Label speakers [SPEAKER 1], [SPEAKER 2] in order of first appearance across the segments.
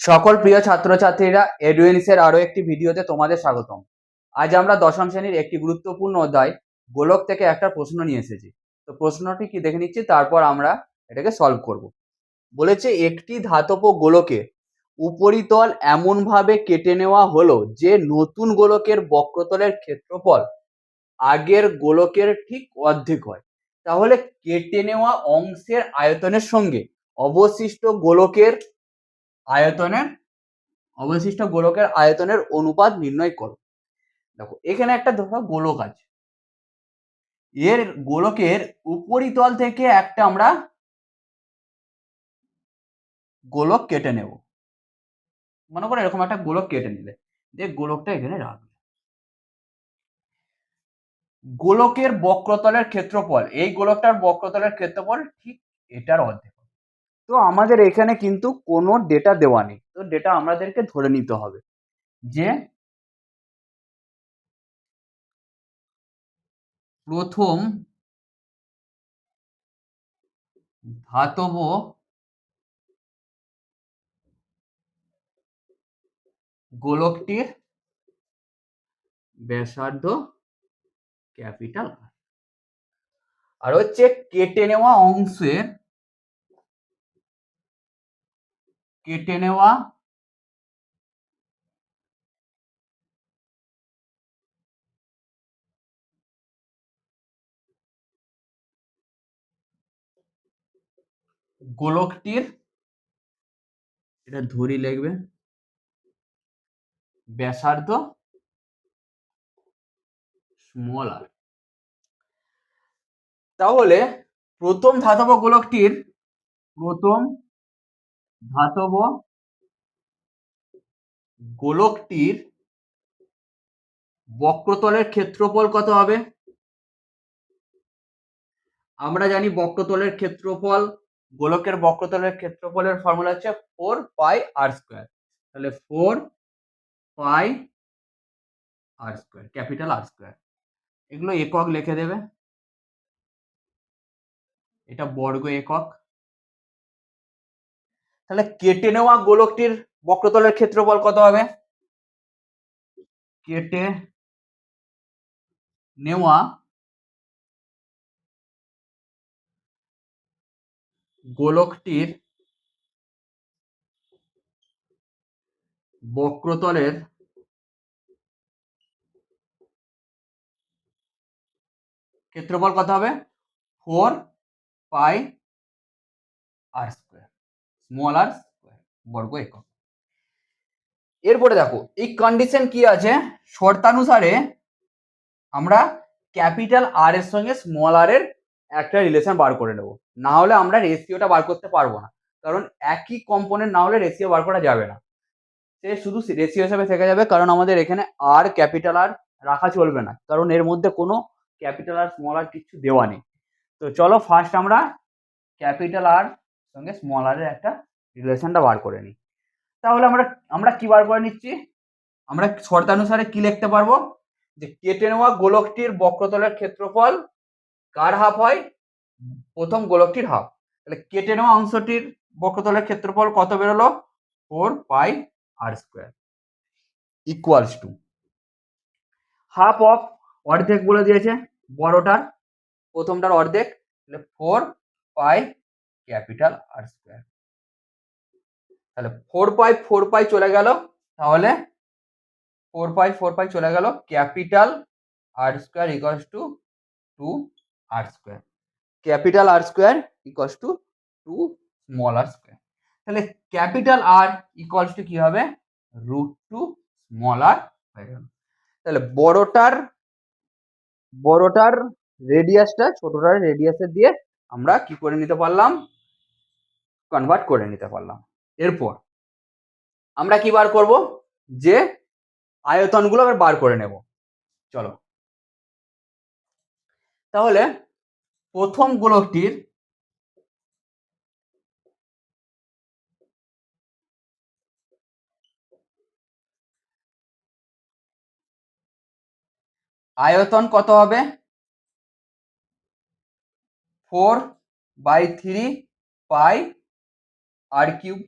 [SPEAKER 1] সকল প্রিয় ছাত্রছাত্রীরা এডুয়েনিসের আরও একটি ভিডিওতে তোমাদের স্বাগতম। আজ আমরা দশম শ্রেণির একটি গুরুত্বপূর্ণ অধ্যায়, গোলক থেকে একটা প্রশ্ন নিয়ে এসেছি। তো প্রশ্নটি কি দেখে নিচ্ছি, তারপর আমরা এটাকে সলভ করব। বলেছে, একটি ধাতব গোলকে উপরিতল এমনভাবে কেটে নেওয়া হলো যে নতুন গোলকের বক্রতলের ক্ষেত্রফল আগের গোলকের ঠিক অর্ধেক হয়। তাহলে কেটে নেওয়া অংশের আয়তনের সঙ্গে অবশিষ্ট গোলকের আয়তনের অবশিষ্ট গোলকের আয়তনের অনুপাত নির্ণয় করো। দেখো, এখানে একটা ধরো গোলক আছে। এর গোলকের উপরিতল থেকে একটা আমরা গোলক কেটে নেব। মনে করো এরকম একটা গোলক কেটে নিলে। যে গোলকটা এখানে রাখবে। গোলকের বক্রতলের ক্ষেত্রফল, এই গোলকটার বক্রতলের ক্ষেত্রফল ঠিক এটার অর্ধেক। তো আমাদের এখানে কিন্তু কোনো ডেটা দেওয়া নেই। তো ডেটা আমাদেরকে ধরে নিতে হবে যে প্রথম ধাতব গোলকটির ব্যাসার্ধ ক্যাপিটাল আর হচ্ছে কেটে নেওয়া অংশের কেটে নেওয়া গোলকটির এটা ধরি লিখবে। ব্যাসার্ধ স্মল আর তাহলে প্রথম ধাতব গোলকটির প্রথম ধাতব গোলকটির বক্রতলের ক্ষেত্রফল কত হবে? আমরা জানি বক্রতলের ক্ষেত্রফল, গোলকের বক্রতলের ক্ষেত্রফলের ফর্মুলা হচ্ছে ফোর পাই আর স্কোয়ার। তাহলে four pi r square, capital r square. এগুলো একক লিখে দেবে। এটা বর্গ একক। তাহলে কেটে নেওয়া গোলকটির বক্রতলের ক্ষেত্রফল কত হবে? কেটে নেওয়া গোলকটির বক্রতলের ক্ষেত্রফল কত হবে? Four pi r square small r বর্গ একক। এরপরে দেখো, এই কন্ডিশন কি আছে? শর্তানুসারে আমরা ক্যাপিটাল আর এর সঙ্গে স্মল আর এর একটা রিলেশন বার করে নেব। না হলে আমরা রেশিওটা বার করতে পারব না। কারণ একই কম্পোনেন্ট না হলে রেশিও বার করা যাবে না। সে শুধু রেশিও হিসেবে থেকে যাবে, কারণ আমাদের এখানে আর ক্যাপিটাল আর রাখা চলবে না। কারণ এর মধ্যে কোনো ক্যাপিটাল আর স্মল আর কিছু দেওয়া নেই। তো চলো ফার্স্ট আমরা ক্যাপিটাল আর সঙ্গে স্মল আর এর একটা রিলেশনটা বার করে নিই। তাহলে আমরা আমরা কি বার করে নিচ্ছি? আমরা শর্তানুসারে কি লিখতে পারব? যে কেটে নেওয়া গোলকটির বক্রতলের ক্ষেত্রফল কার হাফ হয়? প্রথম গোলকটির হাফ তাহলে কেটে নেওয়া অংশটির বক্রতলের ক্ষেত্রফল কত বেরোলো? Four pi r square equals to half of অর্ধেক বলে দিয়েছে বড়টার। প্রথমটার অর্ধেক, তাহলে four pi capital r square. তাহলে ফোর পাই ফোর পাই চলে গেল, তাহলে ফোর পাই ফোর পাই চলে গেল capital r square equals to two r square capital r square equals to two small r square তাহলে ক্যাপিটাল আর ইকলস টু কি হবে? Root two small আর হয়ে গেল। তাহলে বড়টার বড়টার রেডিয়াসটা ছোটটার রেডিয়াসের দিয়ে আমরা কি করে নিতে পারলাম? কনভার্ট করে নিতে পারলাম। এরপর আমরা কি বার করব? যে আয়তনগুলো আবার বার করে নেব। চলো। তাহলে প্রথম গোলকটির আয়তন কত হবে? Four by three pi r cube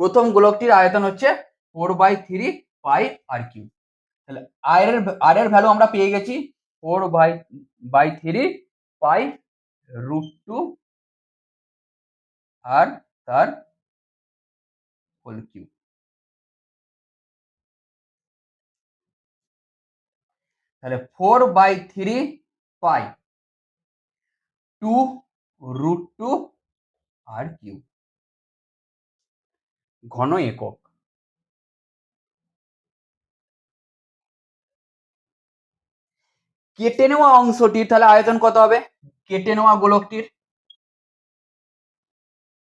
[SPEAKER 1] প্রথম গোলকটির আয়তন হচ্ছে four by three pi r cube তাহলে আয়ের আর এর ভ্যালু আমরা পেয়ে গেছি four by by three pi root two r তার হোল কিউব তাহলে four by three pi two root two r cube ঘন একক। কেটে নেওয়া অংশটির তাহলে আয়তন কত হবে? কেটে নেওয়া গোলকটির।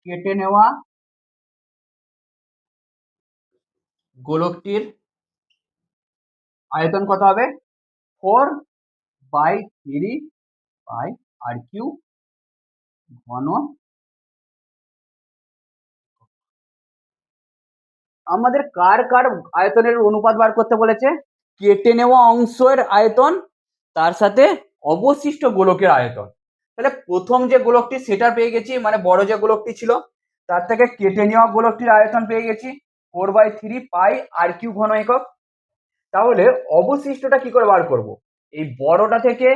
[SPEAKER 1] কেটে নেওয়া গোলকটির আয়তন কত হবে? Four by three by r cube ঘন আমাদের কার কার আয়তনের অনুপাত বার করতে বলেছে? কেটে নেওয়া অংশের আয়তন, তার সাথে অবশিষ্ট গোলকের আয়তন। তাহলে প্রথম যে গোলকটি, সেটা পেয়ে গেছি মানে বড় যে গোলকটি ছিল, তার থেকে কেটে নেওয়া গোলকটির আয়তন পেয়ে গেছি four by three pi r cube ঘন একক। তাহলে অবশিষ্টটা কি করে বার করব? এই বড়টা থেকে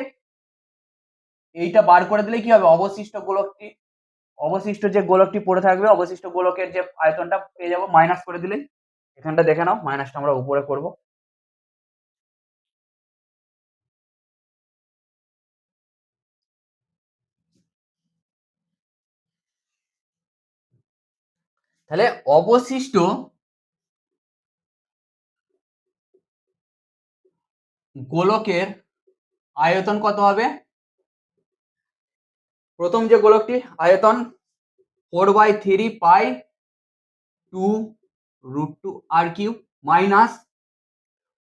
[SPEAKER 1] এইটা বার করে দিলে কি হবে? অবশিষ্ট গোলকটি, অবশিষ্ট যে গোলকটি পড়ে থাকবে, অবশিষ্ট গোলকের যে আয়তনটা পেয়ে যাব মাইনাস করে দিলে, এখানটা দেখে নাও মাইনাসটা আমরা উপরে করব। তাহলে অবশিষ্ট গোলকের আয়তন কত হবে? প্রথম যে গোলকটি, আয়তন four by three pi two root two r cube minus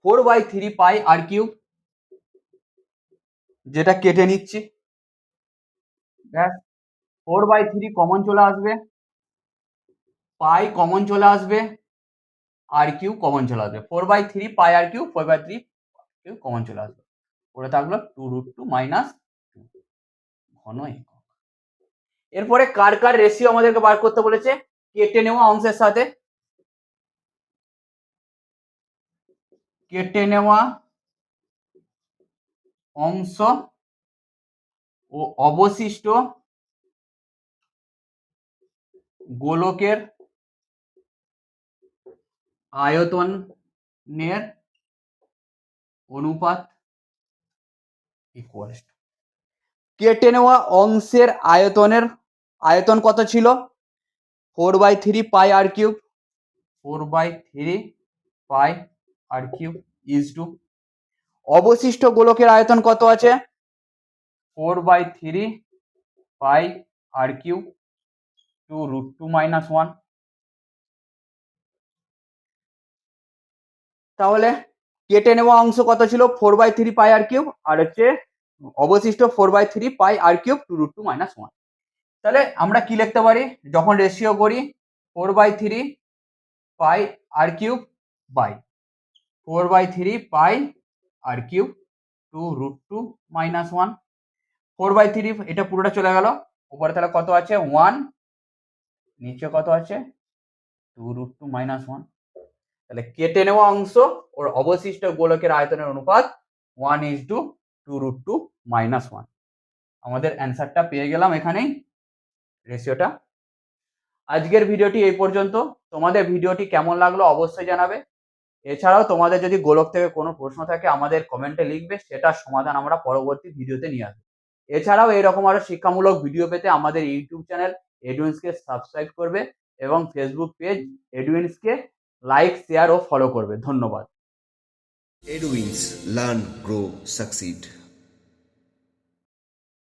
[SPEAKER 1] four by three pi r cube যেটা কেটে নিচ্ছি। ব্যাস ফোর বাই থ্রি কমন চলে আসবে পাই কমন চলে আসবে আর কিউ কমন চলে আসবে। Four by three pi r cube four by three cube common চলে আসবে। পরে থাকল টু রুট টু মাইনাস ঘন একক। এরপরে কার কার রেশিও আমাদেরকে বার করতে বলেছে? কেটে নেওয়া অংশের সাথে। কেটে নেওয়া অংশ ও অবশিষ্ট গোলকের আয়তনের অনুপাত কেটে নেওয়া অংশের আয়তনের আয়তন কত ছিল? Four by three pi r cube four by three pi r cube is to অবশিষ্ট গোলকের আয়তন কত আছে? Four by three pi r cube two root two minus one তাহলে কেটে নেওয়া অংশ কত ছিল? Four by three pi r cube আর হচ্ছে অবশিষ্ট four by three pi r cube two root two minus one তাহলে আমরা কি লিখতে পারি? যখন রেশিও করি four by three pi r cube by four by three pi r cube two root two minus one four by three এটা পুরোটা চলে গেল। উপরে তাহলে কত আছে? ওয়ান নিচে কত আছে? Two root two minus one তাহলে কেটে নেওয়া অংশ, ওর অবশিষ্ট গোলকের আয়তনের অনুপাত one is to two root two minus one আমাদের অ্যান্সারটা পেয়ে গেলাম এখানেই। রেশিওটা। আজকের ভিডিওটি এই পর্যন্ত। তোমাদের ভিডিওটি কেমন লাগল অবশ্যই জানাবে। এছাড়াও তোমাদের যদি গোলক থেকে কোনো প্রশ্ন থাকে আমাদের কমেন্টে লিখবে সেটার সমাধান আমরা পরবর্তী ভিডিওতে নিয়ে আসব। এছাড়াও এরকম আরও শিক্ষামূলক ভিডিও পেতে আমাদের ইউটিউব চ্যানেল এডুইন্সকে সাবস্ক্রাইব করবে এবং ফেসবুক পেজ এডুইন্সকে লাইক শেয়ার ও ফলো করবে। ধন্যবাদ।
[SPEAKER 2] Edwins Learn, Grow, Succeed.